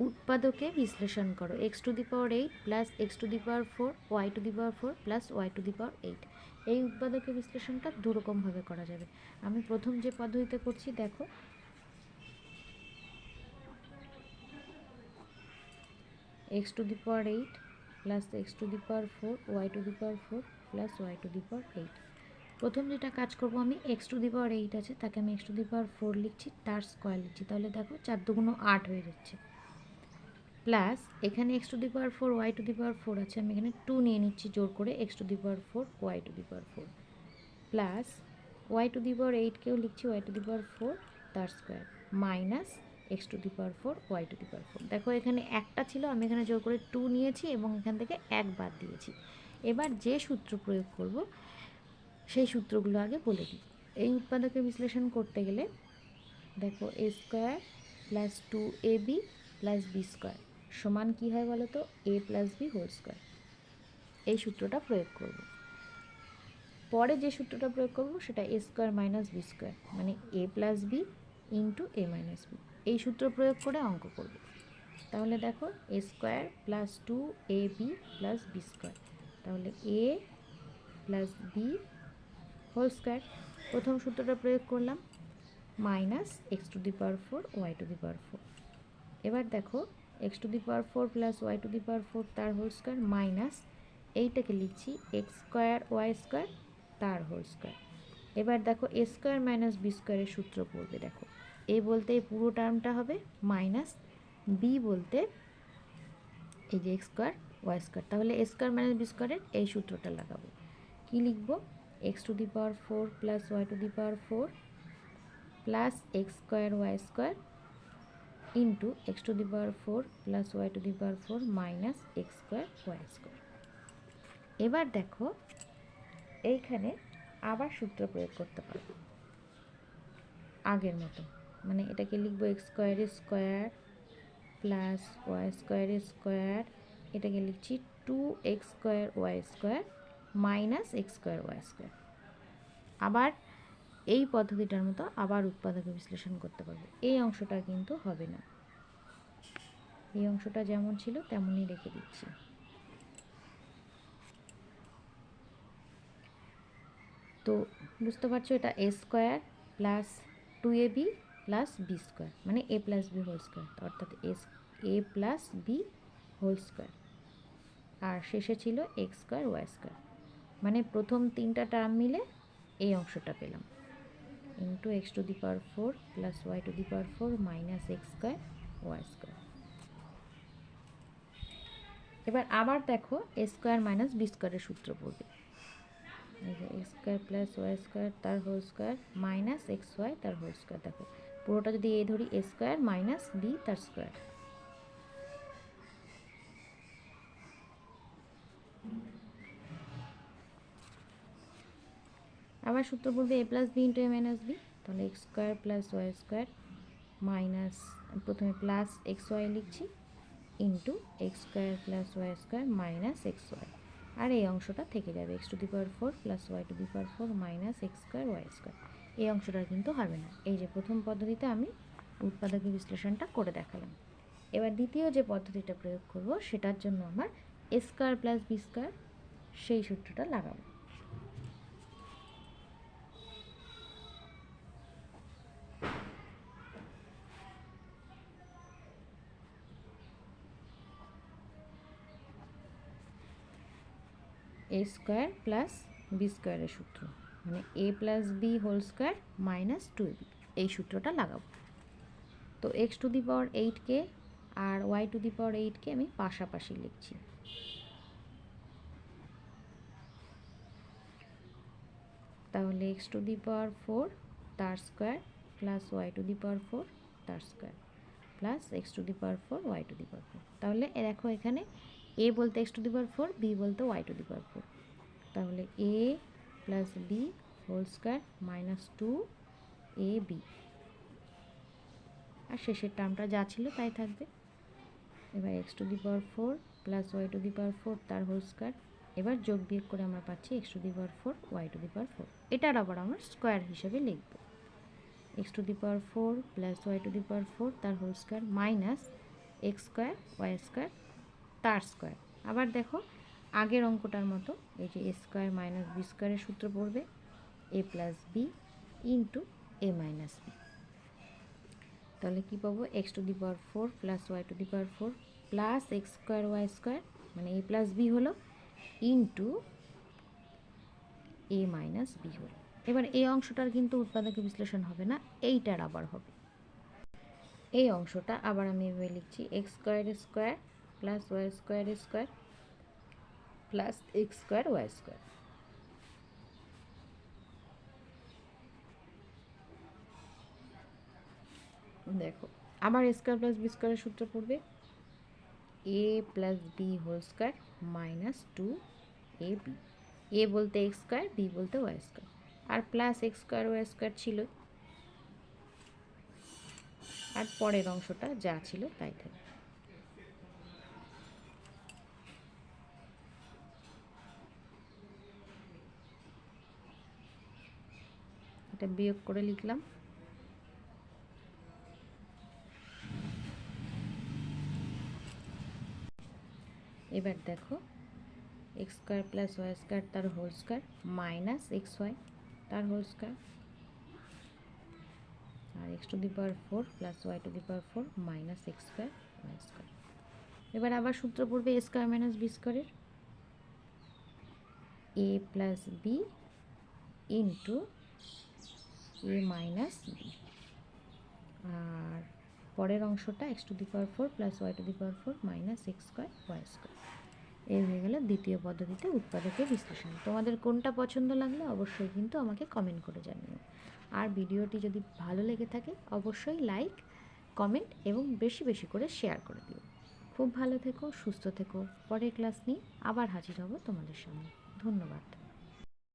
উৎপাদকে বিশ্লেষণ করো X to the power eight plus X to the power four Y to the power four plus Y to the power eight এই উৎপাদকে বিশ্লেষণটা দুরকমভাবে করা যাবে আমি প্রথম যে পদ্ধতিতে করছি দেখো X to the power eight plus X to the power four Y to the power four plus Y to the power eight প্রথম যেটা কাজ করব আমি X to the power eight আছে তাকে আমি X to the power four লিখছি তার স্কোয়ার লিখছি তাহলে দেখো চার দুগুণ আট হয়ে যাচ্ছে প্লাস এখানে X to the power four Y to the power four আছে, আমি এখানে টু নিয়ে নিচ্ছি জোর করে X to the power four Y to the power four plus Y to the power এইটকেও লিখছি Y to the power four তার square minus X to the power four Y to the power four দেখো এখানে একটা ছিল, আমি এখানে জোর করে টু নিয়েছি এবং এখান থেকে এক বাদ দিয়েছি। এবার যে সূত্র প্রয়োগ করব, সেই সূত্রগুলো আগে বলে দিই। এই উৎপাদকের বিশ্লেষণ করতে গেলে দেখো A square plus two A B plus B square সমান কী হয় বলো তো A plus B whole square এই সূত্রটা প্রয়োগ করব। পরে যে সূত্রটা প্রয়োগ করব সেটা A square minus B square মানে A plus B into A minus B এই সূত্র প্রয়োগ করে অঙ্ক করব। তাহলে দেখো A square plus two A B plus B square তাহলে A plus B whole square প্রথম সূত্রটা প্রয়োগ করলাম। Minus X to the power four Y to the power four এবার দেখো X to the power four plus Y to the power four তার whole square minus এইটাকে লিখছি এক্স স্কোয়ার ওয়াই স্কোয়ার তার হোল স্কোয়ার এবার দেখো A square minus B স্কোয়ারের সূত্র পড়বে দেখো। এ বলতে এই পুরো টার্মটা হবে মাইনাস বি বলতে এই যে এক্স স্কোয়ার ওয়াই স্কোয়ার তাহলে এ স্কোয়ার মাইনাস বি স্কোয়ারের এই সূত্রটা লাগাবো। কী লিখব? X to the power four plus Y to the power four plus X square Y square into X to the power four plus Y to the power four minus X square Y square এবার দেখো, এইখানে আবার সূত্র প্রয়োগ করতে পারব আগের মতো। মানে এটাকে লিখব এক্স স্কোয়ারের স্কোয়ার প্লাস ওয়াই স্কোয়ারের স্কোয়ার এটাকে লিখছি two X square Y square minus X square Y square আবার এই পদ্ধতিটার মতো আবার উৎপাদকে বিশ্লেষণ করতে পারব। এই অংশটা কিন্তু হবে না। এই অংশটা যেমন ছিল, তেমনই রেখে দিচ্ছি। তো বুঝতে পারছ, এটা A square plus two A B plus B square মানে A plus B whole square অর্থাৎ S A plus B whole square আর শেষে ছিল এক্স স্কোয়ার ওয়াই স্কোয়ার মানে প্রথম তিনটা টার্ম মিলে এই অংশটা পেলাম। Into X to the power four plus Y to the power four minus X square Y square এবার আবার দেখো এ স্কোয়ার মাইনাস বি স্কোয়ারের সূত্র পড়বে X square plus Y square তার whole square minus X Y তার whole square দেখো, পুরোটা যদি এ ধরি এ স্কোয়ার মাইনাস বি তার স্কোয়ার আবার সূত্র বলবে A plus B into A minus B তাহলে X square plus Y square minus প্রথমে প্লাস এক্স ওয়াই লিখছি into X square plus Y square minus X Y আর এই অংশটা থেকে যাবে X to the power four plus Y to the power four minus X square Y square এই অংশটা কিন্তু হবে না। এই যে প্রথম পদ্ধতিতে আমি উৎপাদক বিশ্লেষণটা করে দেখালাম। এবার দ্বিতীয় যে পদ্ধতিটা প্রয়োগ করব, সেটার জন্য আমার A square plus B square সেই সূত্রটা লাগাবো। এ স্কোয়ার প্লাস বি স্কোয়ারের সূত্র। মানে A plus B whole square minus two B এই সূত্রটা লাগাবো। তো এক্স টু দি পাওয়ার এইটকে আর ওয়াই টু দি পাওয়ার এইটকে আমি পাশাপাশি লিখছি। তাহলে X to the power four তার square plus Y to the power four তার square plus X to the power four Y to the power four তাহলে দেখো এখানে এ বলতে X to the power four B বলতে Y to the power four তাহলে A plus B whole square minus two A B আর শেষের টার্মটা যা ছিল তাই থাকবে। এবার X to the power four plus Y to the power four তার হোল স্কোয়ার এবার যোগ বিয়োগ করে আমরা পাচ্ছি X to the power four Y to the power four এটার আবার আমরা স্কোয়ার হিসেবে লিখব। X to the power four plus Y to the power four তার whole square minus X square Y square তার স্কোয়ার আবার দেখো, আগের অঙ্কটার মতো, এই যে এ স্কোয়ার মাইনাস বি স্কোয়ারের সূত্র পড়বে A plus B into A minus B তাহলে কী পাবো? X to the power four plus Y to the power four plus X square Y square মানে এ প্লাস বি হলো ইন্টু এ মাইনাস বি হলো। এবার এই অংশটার কিন্তু উৎপাদক বিশ্লেষণ হবে না, এইটার আবার হবে। এই অংশটা আবার আমি এভাবে লিখছি X square square plus Y square square plus X square Y square দেখো, আবার স্কোয়ার প্লাস বি স্কোয়ারের সূত্র পড়বে। A plus B whole square minus two A B A বলতে এক্স স্কোয়ার বি বলতে ওয়াই স্কোয়ার আর plus X square Y square ছিল আর পরের অংশটা যা ছিল তাই থাকে এটা বিয়োগ করে লিখলাম। এবার দেখো, X square plus Y square তার whole square minus X Y তার whole square. R X to the power four plus Y to the power four minus X square Y square. এবার আবার সূত্র পড়বে এ স্কোয়ার মাইনাস বি স্কোয়ারের। A plus B into A minus B আর পরের অংশটা X to the power four plus Y to the power four minus X square Y square এই হয়ে গেল দ্বিতীয় পদ্ধতিতে উৎপাদকের বিশ্লেষণ। তোমাদের কোনটা পছন্দ লাগলে অবশ্যই কিন্তু আমাকে কমেন্ট করে জানিও। আর ভিডিওটি যদি ভালো লেগে থাকে, অবশ্যই লাইক কমেন্ট এবং বেশি বেশি করে শেয়ার করে দিও। খুব ভালো থেকো, সুস্থ থেকো। পরের ক্লাস নিয়ে আবার হাজির হব তোমাদের সামনে। ধন্যবাদ।